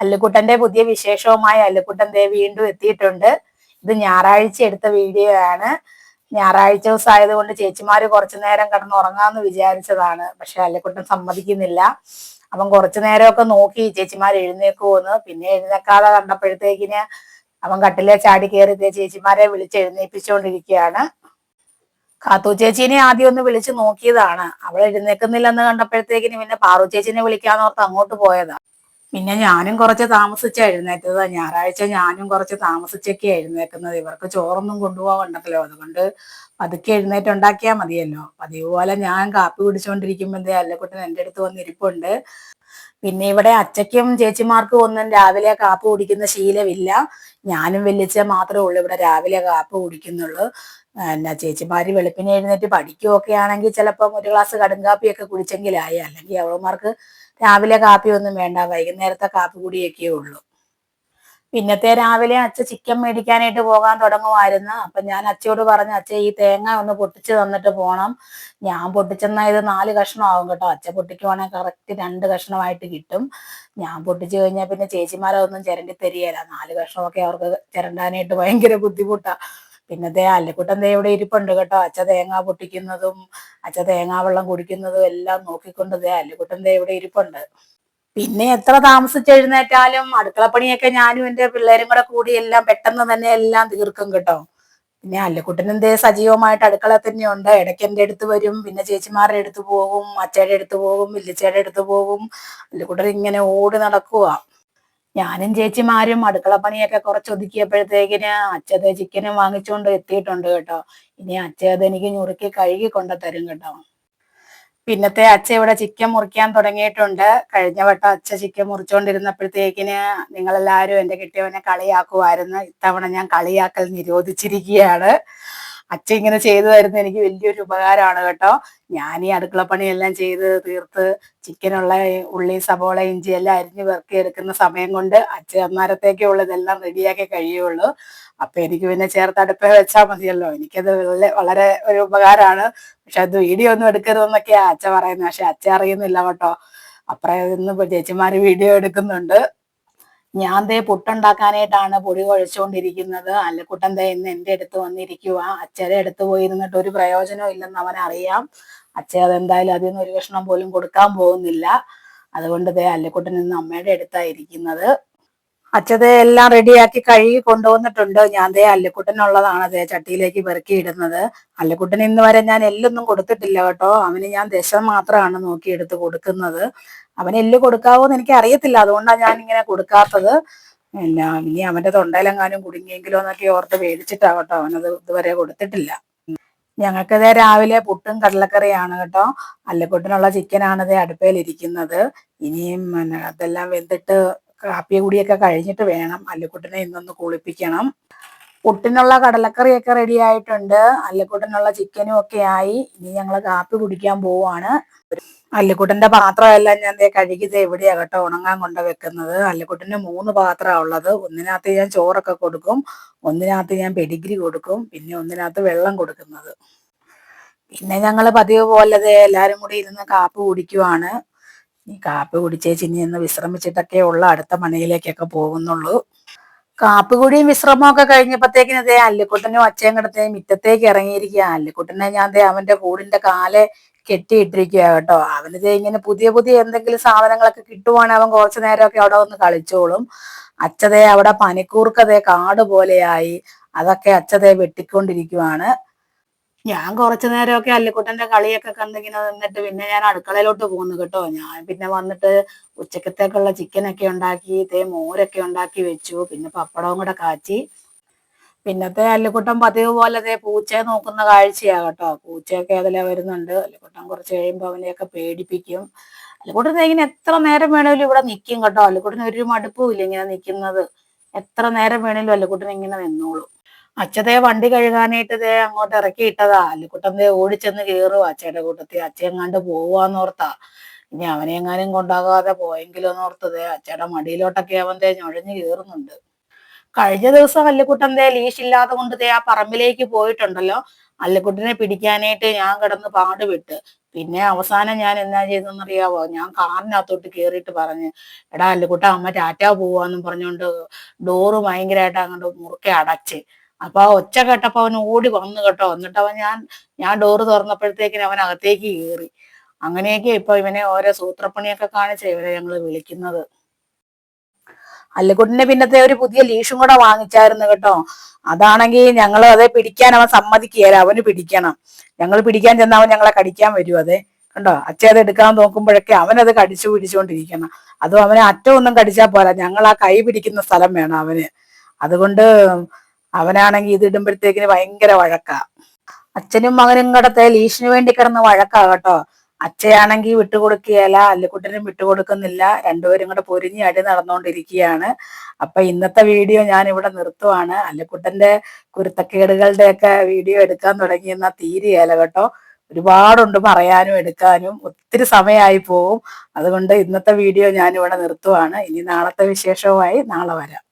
അല്ലുക്കുട്ടന്റെ പുതിയ വിശേഷവുമായി അല്ലുക്കുട്ടൻ ദേ വീണ്ടും എത്തിയിട്ടുണ്ട്. ഇത് ഞായറാഴ്ച എടുത്ത വീഡിയോ ആണ്. ഞായറാഴ്ച ദിവസം ആയതുകൊണ്ട് ചേച്ചിമാര് കുറച്ചു നേരം കിടന്ന് ഉറങ്ങാന്ന് വിചാരിച്ചതാണ്. പക്ഷെ അല്ലുക്കുട്ടൻ സമ്മതിക്കുന്നില്ല. അപ്പം കുറച്ചു നേരമൊക്കെ നോക്കി ചേച്ചിമാർ എഴുന്നേക്കുമെന്ന്. പിന്നെ എഴുന്നേക്കാതെ കണ്ടപ്പോഴത്തേക്കിന് അവൻ കട്ടിലെ ചാടി കയറി ചേച്ചിമാരെ വിളിച്ച് എഴുന്നേപ്പിച്ചുകൊണ്ടിരിക്കുകയാണ്. കാത്തു ചേച്ചീനെ ആദ്യം ഒന്ന് വിളിച്ച് നോക്കിയതാണ്. അവൾ എഴുന്നേക്കുന്നില്ലെന്ന് കണ്ടപ്പോഴത്തേക്കിന് പിന്നെ പാറു ചേച്ചിനെ വിളിക്കാന്നോർത്ത് അങ്ങോട്ട് പോയതാ. പിന്നെ ഞാനും കുറച്ച് താമസിച്ച എഴുന്നേറ്റത്. ഞായറാഴ്ച ഞാനും കുറച്ച് താമസിച്ചൊക്കെ എഴുന്നേക്കുന്നത്. ഇവർക്ക് ചോറൊന്നും കൊണ്ടുപോകണ്ടല്ലോ അതുകൊണ്ട് പതുക്കെ എഴുന്നേറ്റുണ്ടാക്കിയാൽ മതിയല്ലോ. പതിവ് പോലെ ഞാൻ കാപ്പി കുടിച്ചുകൊണ്ടിരിക്കുമ്പോഴേ അല്ലക്കുട്ടൻ എന്റെ അടുത്ത് വന്നിരിപ്പുണ്ട് പിന്നെ ഇവിടെ അച്ചയ്ക്കും ചേച്ചിമാർക്കും ഒന്നും രാവിലെ കാപ്പ് കുടിക്കുന്ന ശീലമില്ല. ഞാനും വെല്ലിച്ച മാത്രമേ ഉള്ളൂ ഇവിടെ രാവിലെ കാപ്പ് കുടിക്കുന്നുള്ളൂ. എന്നാ ചേച്ചിമാര് വെളുപ്പിനെ എഴുന്നേറ്റ് പഠിക്കുകയൊക്കെ ആണെങ്കിൽ ചിലപ്പം ഒരു ഗ്ലാസ് കടുങ്കാപ്പിയൊക്കെ കുടിച്ചെങ്കിലായി. അല്ലെങ്കിൽ അവളമാർക്ക് രാവിലെ കാപ്പി ഒന്നും വേണ്ട വൈകുന്നേരത്തെ കാപ്പി കൂടിയൊക്കെ ഉള്ളൂ. പിന്നത്തെ രാവിലെ അച്ഛ ചിക്കൻ മേടിക്കാനായിട്ട് പോകാൻ തുടങ്ങുമായിരുന്നു. അപ്പൊ ഞാൻ അച്ഛയോട് പറഞ്ഞു അച്ഛ ഈ തേങ്ങ ഒന്ന് പൊട്ടിച്ച് തന്നിട്ട് പോണം. ഞാൻ പൊട്ടിച്ചെന്ന ഇത് നാല് കഷ്ണം കഷ്ണമാവും കേട്ടോ. അച്ഛ പൊട്ടിക്കുവാണെങ്കിൽ കറക്റ്റ് രണ്ട് കഷ്ണമായിട്ട് കിട്ടും. ഞാൻ പൊട്ടിച്ചു കഴിഞ്ഞാൽ പിന്നെ ചേച്ചിമാരൊന്നും ചിരണ്ടി തരികയില്ല നാല് കഷ്ണമൊക്കെ അവർക്ക് ചിരണ്ടാനായിട്ട് ഭയങ്കര ബുദ്ധിമുട്ടാ. പിന്നെ ദേ അല്ലക്കുട്ടൻ ദേ ഇവിടെ ഇരിപ്പുണ്ട് കേട്ടോ. അച്ഛ തേങ്ങ പൊട്ടിക്കുന്നതും അച്ഛ തേങ്ങാ വെള്ളം കുടിക്കുന്നതും എല്ലാം നോക്കിക്കൊണ്ട് ദേ അല്ലക്കൂട്ടം ദേ ഇവിടെ ഇരിപ്പുണ്ട്. പിന്നെ എത്ര താമസിച്ചെഴുന്നേറ്റാലും അടുക്കളപ്പണിയൊക്കെ ഞാനും എന്റെ പിള്ളേരും കൂടെ കൂടി എല്ലാം പെട്ടെന്ന് തന്നെ എല്ലാം തീർക്കും കേട്ടോ. പിന്നെ അല്ലക്കുട്ടൻ ദേ സജീവമായിട്ട് അടുക്കള തന്നെയുണ്ട് ഇടയ്ക്ക് എന്റെ അടുത്ത് വരും പിന്നെ ചേച്ചിമാരുടെ അടുത്ത് പോകും അച്ഛയുടെ അടുത്ത് പോകും വില്ലിച്ചയുടെ അടുത്ത് പോകും. അല്ലക്കുട്ടൻ ഇങ്ങനെ ഓടി നടക്കുക ഞാനും ചേച്ചിമാരും അടുക്കള പണിയൊക്കെ കുറച്ച് ഒതുക്കിയപ്പോഴത്തേക്കിന് അച്ഛത് ചിക്കനും വാങ്ങിച്ചുകൊണ്ട് എത്തിയിട്ടുണ്ട് കേട്ടോ. ഇനി അച്ഛത് എനിക്ക് ഞുറുക്കി കഴുകി കൊണ്ട് തരും കേട്ടോ. പിന്നത്തെ അച്ഛ ഇവിടെ ചിക്കൻ മുറിക്കാൻ തുടങ്ങിയിട്ടുണ്ട്. കഴിഞ്ഞ വട്ടം അച്ഛ ചിക്കൻ മുറിച്ചുകൊണ്ടിരുന്നപ്പോഴത്തേക്കിന് നിങ്ങളെല്ലാവരും എന്റെ കിട്ടിയവനെ കളിയാക്കുമായിരുന്നു ഇത്തവണ ഞാൻ കളിയാക്കൽ നിരോധിച്ചിരിക്കുകയാണ്. അച്ഛ ഇങ്ങനെ ചെയ്തു തരുന്ന എനിക്ക് വലിയൊരു ഉപകാരമാണ് കേട്ടോ. ഞാൻ ഈ അടുക്കളപ്പണിയെല്ലാം ചെയ്ത് തീർത്ത് ചിക്കനുള്ള ഉള്ളി സബോള ഇഞ്ചി എല്ലാം അരിഞ്ഞ് വെറുക്കി എടുക്കുന്ന സമയം കൊണ്ട് അച്ഛൻ അന്നേരത്തേക്കേ ഉള്ളതെല്ലാം റെഡിയാക്കി കഴിയുള്ളൂ. അപ്പൊ എനിക്ക് പിന്നെ ചേർത്ത് അടുപ്പേ വെച്ചാൽ മതിയല്ലോ. എനിക്കത് വളരെ ഒരു ഉപകാരമാണ്. പക്ഷെ അത് വീഡിയോ ഒന്നും എടുക്കരുതെന്നൊക്കെയാ അച്ഛ പറയുന്നത്. പക്ഷെ അച്ഛ അറിയുന്നില്ല കേട്ടോ. അപ്പുറം ചേച്ചിമാര് വീഡിയോ എടുക്കുന്നുണ്ട്. ഞാൻ ദേ പുട്ടുണ്ടാക്കാനായിട്ടാണ് പൊടി കുഴച്ചുകൊണ്ടിരിക്കുന്നത് അല്ലക്കുട്ടൻ ദേ ഇന്ന് എന്റെ അടുത്ത് വന്നിരിക്കുക അച്ഛരെ അടുത്ത് പോയിരുന്നിട്ട് ഒരു പ്രയോജനവും ഇല്ലെന്ന് അവൻ അറിയാം അച്ഛ അതെന്തായാലും അതിൽ നിന്ന് ഒരു കഷ്ണം പോലും കൊടുക്കാൻ പോകുന്നില്ല. അതുകൊണ്ട് ദേ അല്ലക്കുട്ടൻ ഇന്ന് അമ്മയുടെ അടുത്തായിരിക്കുന്നത് അച്ഛതെ എല്ലാം റെഡിയാക്കി കഴുകി കൊണ്ടുവന്നിട്ടുണ്ട്. ഞാൻ ദേ അല്ലക്കുട്ടനുള്ളതാണ് അതേ ചട്ടിയിലേക്ക് പെറുക്കിയിടുന്നത്. അല്ലക്കുട്ടൻ ഇന്ന് വരെ ഞാൻ എല്ലൊന്നും കൊടുത്തിട്ടില്ല കേട്ടോ. അവന് ഞാൻ ദശ മാത്രമാണ് നോക്കിയെടുത്ത് കൊടുക്കുന്നത്. അവന് എല്ല് കൊടുക്കാവോ എന്ന് എനിക്ക് അറിയത്തില്ല അതുകൊണ്ടാണ് ഞാൻ ഇങ്ങനെ കൊടുക്കാത്തത്. പിന്നെ ഇനി അവന്റെ തൊണ്ടയിലെങ്ങാനും കുടുങ്ങിയെങ്കിലോ എന്നൊക്കെ ഓർത്ത് മേടിച്ചിട്ടാവട്ടോ അവനത് ഇതുവരെ കൊടുത്തിട്ടില്ല. ഞങ്ങൾക്കതേ രാവിലെ പുട്ടും കടലക്കറിയാണ് കേട്ടോ. അല്ലപ്പുട്ടിനുള്ള ചിക്കനാണ് അടുപ്പയിൽ അടുപ്പയിലിരിക്കുന്നത് ഇനിയും അതെല്ലാം വെന്തിട്ട് കാപ്പിയ കൂടിയൊക്കെ കഴിഞ്ഞിട്ട് വേണം. അല്ലിക്കുട്ടനെ ഇന്നൊന്ന് കുളിപ്പിക്കണം. പുട്ടിനുള്ള കടലക്കറിയൊക്കെ റെഡി ആയിട്ടുണ്ട്. അല്ലിക്കുട്ടനുള്ള ചിക്കനും ഒക്കെ ആയി. ഇനി ഞങ്ങൾ കാപ്പി കുടിക്കാൻ പോവാണ്. അല്ലിക്കുട്ടന്റെ പാത്രമെല്ലാം ഞാൻ കഴുകിയത് എവിടെയാ കേട്ടോ ഉണങ്ങാൻ കൊണ്ട് വെക്കുന്നത്. അല്ലിക്കുട്ടന് മൂന്ന് പാത്രമാണ് ഉള്ളത്. ഒന്നിനകത്ത് ഞാൻ ചോറൊക്കെ കൊടുക്കും. ഒന്നിനകത്ത് ഞാൻ പെഡിഗ്രി കൊടുക്കും. പിന്നെ ഒന്നിനകത്ത് വെള്ളം കൊടുക്കുന്നത്. പിന്നെ ഞങ്ങൾ പതിവ് പോലെ എല്ലാവരും കൂടി ഇരുന്ന് കാപ്പി കുടിക്കുവാണ്. ഈ കാപ്പി കുടിച്ചേച്ച് ഇനി ഒന്ന് വിശ്രമിച്ചിട്ടൊക്കെ ഉള്ള അടുത്ത മണിയിലേക്കൊക്കെ പോകുന്നുള്ളൂ. കാപ്പികുടിയും വിശ്രമമൊക്കെ കഴിഞ്ഞപ്പോഴത്തേക്കിന് അതേ അല്ലിക്കുട്ടനും അച്ഛയും കിടത്തേ മിറ്റത്തേക്ക് ഇറങ്ങിയിരിക്കുക അല്ലിക്കുട്ടനെ ഞാൻ ദേ അവന്റെ കൂടിന്റെ കാലെ കെട്ടിയിട്ടിരിക്കുക കേട്ടോ. അവനിത് ഇങ്ങനെ പുതിയ പുതിയ എന്തെങ്കിലും സാധനങ്ങളൊക്കെ കിട്ടുവാണെങ്കിൽ അവൻ കുറച്ചു നേരമൊക്കെ അവിടെ വന്ന് കളിച്ചോളും. അച്ഛതേ അവിടെ പനിക്കൂർക്കതേ കാട് പോലെയായി. അതൊക്കെ അച്ഛതേ വെട്ടിക്കൊണ്ടിരിക്കുവാണ്. ഞാൻ കുറച്ചു നേരമൊക്കെ അല്ലിക്കുട്ടന്റെ കളിയൊക്കെ കണ്ടിങ്ങനെ നിന്നിട്ട് പിന്നെ ഞാൻ അടുക്കളയിലോട്ട് പോകുന്നു കേട്ടോ. ഞാൻ പിന്നെ വന്നിട്ട് ഉച്ചക്കത്തേക്കുള്ള ചിക്കനൊക്കെ ഉണ്ടാക്കി തേ മോരൊക്കെ ഉണ്ടാക്കി വെച്ചു പിന്നെ പപ്പടവും കൂടെ കാച്ചി. പിന്നത്തെ അല്ലിക്കുട്ടൻ പതിവ് പോലെ തേ പൂച്ചയെ നോക്കുന്ന കാഴ്ചയാ കേട്ടോ. പൂച്ചയൊക്കെ അതിലെ വരുന്നുണ്ട്. അല്ലിക്കുട്ടൻ കുറച്ച് കഴിയുമ്പോൾ അവനെയൊക്കെ പേടിപ്പിക്കും. അല്ലിക്കുട്ടൻ ഇങ്ങനെ എത്ര നേരം വേണേലും ഇവിടെ നിൽക്കും കേട്ടോ. അല്ലിക്കുട്ടന് ഒരു മടുപ്പും ഇല്ല ഇങ്ങനെ നിൽക്കുന്നത് എത്ര നേരം വേണേലും അല്ലിക്കുട്ടൻ ഇങ്ങനെ നിന്നോളൂ. അച്ഛതേ വണ്ടി കഴുകാനായിട്ട് ദേ അങ്ങോട്ട് ഇറക്കി ഇട്ടതാ. അല്ലിക്കുട്ടൻ ദേ ഓടിച്ചെന്ന് കയറും അച്ഛയുടെ കൂട്ടത്തിൽ അച്ഛൻ പോവാന്നോർത്താ. ഇനി അവനെ എങ്ങാനും കൊണ്ടാകാതെ പോയെങ്കിലോ ഓർത്തത് അച്ഛയുടെ മടിയിലോട്ടൊക്കെ അവൻ ദേ ഞൊഴഞ്ഞു കയറുന്നുണ്ട് കഴിഞ്ഞ ദിവസം വല്ലിക്കുട്ടൻ ദേ ലീഷ് ഇല്ലാതെ കൊണ്ട് ദേ ആ പറമ്പിലേക്ക് പോയിട്ടുണ്ടല്ലോ. അല്ലിക്കുട്ടിനെ പിടിക്കാനായിട്ട് ഞാൻ കിടന്ന് പാടുപെട്ട് പിന്നെ അവസാനം ഞാൻ എന്നാ ചെയ്തെന്നറിയാവോ ഞാൻ കാറിനകത്തോട്ട് കയറിയിട്ട് പറഞ്ഞ് എടാ അല്ലിക്കുട്ട അമ്മ ടാറ്റാ പോവാന്നും പറഞ്ഞുകൊണ്ട് ഡോറ് ഭയങ്കരമായിട്ട് അങ്ങോട്ട് മുറുക്കെ അടച്ച്. അപ്പൊ ആ ഒച്ച കേട്ടപ്പോ അവൻ ഓടി വന്നു കേട്ടോ. എന്നിട്ട് അവൻ ഞാൻ ഞാൻ ഡോറ് തുറന്നപ്പോഴത്തേക്കിന് അവൻ അകത്തേക്ക് കയറി. അങ്ങനെയൊക്കെ ഇപ്പൊ ഇവനെ ഓരോ സൂത്രപ്പണിയൊക്കെ കാണിച്ച ഇവരെ ഞങ്ങൾ വിളിക്കുന്നത്. അല്ലുകുട്ടിന്റെ പിന്നത്തെ ഒരു പുതിയ ലീഷും കൂടെ വാങ്ങിച്ചായിരുന്നു കേട്ടോ. അതാണെങ്കിൽ ഞങ്ങൾ അതെ പിടിക്കാൻ അവൻ സമ്മതിക്കുകയല്ല. അവന് പിടിക്കണം. ഞങ്ങൾ പിടിക്കാൻ ചെന്ന അവൻ ഞങ്ങളെ കടിക്കാൻ വരും അതെ. കണ്ടോ? അച്ഛ അത് എടുക്കാൻ നോക്കുമ്പോഴൊക്കെ അവനത് കടിച്ചു പിടിച്ചുകൊണ്ടിരിക്കണം. അതും അവനെ അറ്റമൊന്നും കടിച്ചാൽ പോരാ. ഞങ്ങൾ ആ കൈ പിടിക്കുന്ന സ്ഥലം വേണം അവന്. അതുകൊണ്ട് അവനാണെങ്കിൽ ഇത് ഇടുമ്പോഴത്തേക്കിന് ഭയങ്കര വഴക്കാ. അച്ഛനും മകനും കടത്തെ ലീഷിന് വേണ്ടി കിടന്ന് വഴക്കാ കേട്ടോ. അച്ഛയാണെങ്കിൽ വിട്ടുകൊടുക്കുകയല്ല അല്ലിക്കുട്ടനും വിട്ടുകൊടുക്കുന്നില്ല രണ്ടുപേരും കൂടെ പൊരിഞ്ഞ് അടി നടന്നുകൊണ്ടിരിക്കുകയാണ് അപ്പൊ ഇന്നത്തെ വീഡിയോ ഞാൻ ഇവിടെ നിർത്തുവാണ്. അല്ലിക്കുട്ടന്റെ കുരുത്തക്കേടുകളുടെ ഒക്കെ വീഡിയോ എടുക്കാൻ തുടങ്ങിയെന്നാ തീരെയല്ല കേട്ടോ. ഒരുപാടുണ്ട് പറയാനും എടുക്കാനും ഒത്തിരി സമയമായി പോവും. അതുകൊണ്ട് ഇന്നത്തെ വീഡിയോ ഞാനിവിടെ നിർത്തുവാണ്. ഇനി നാളത്തെ വിശേഷവുമായി നാളെ വരാം.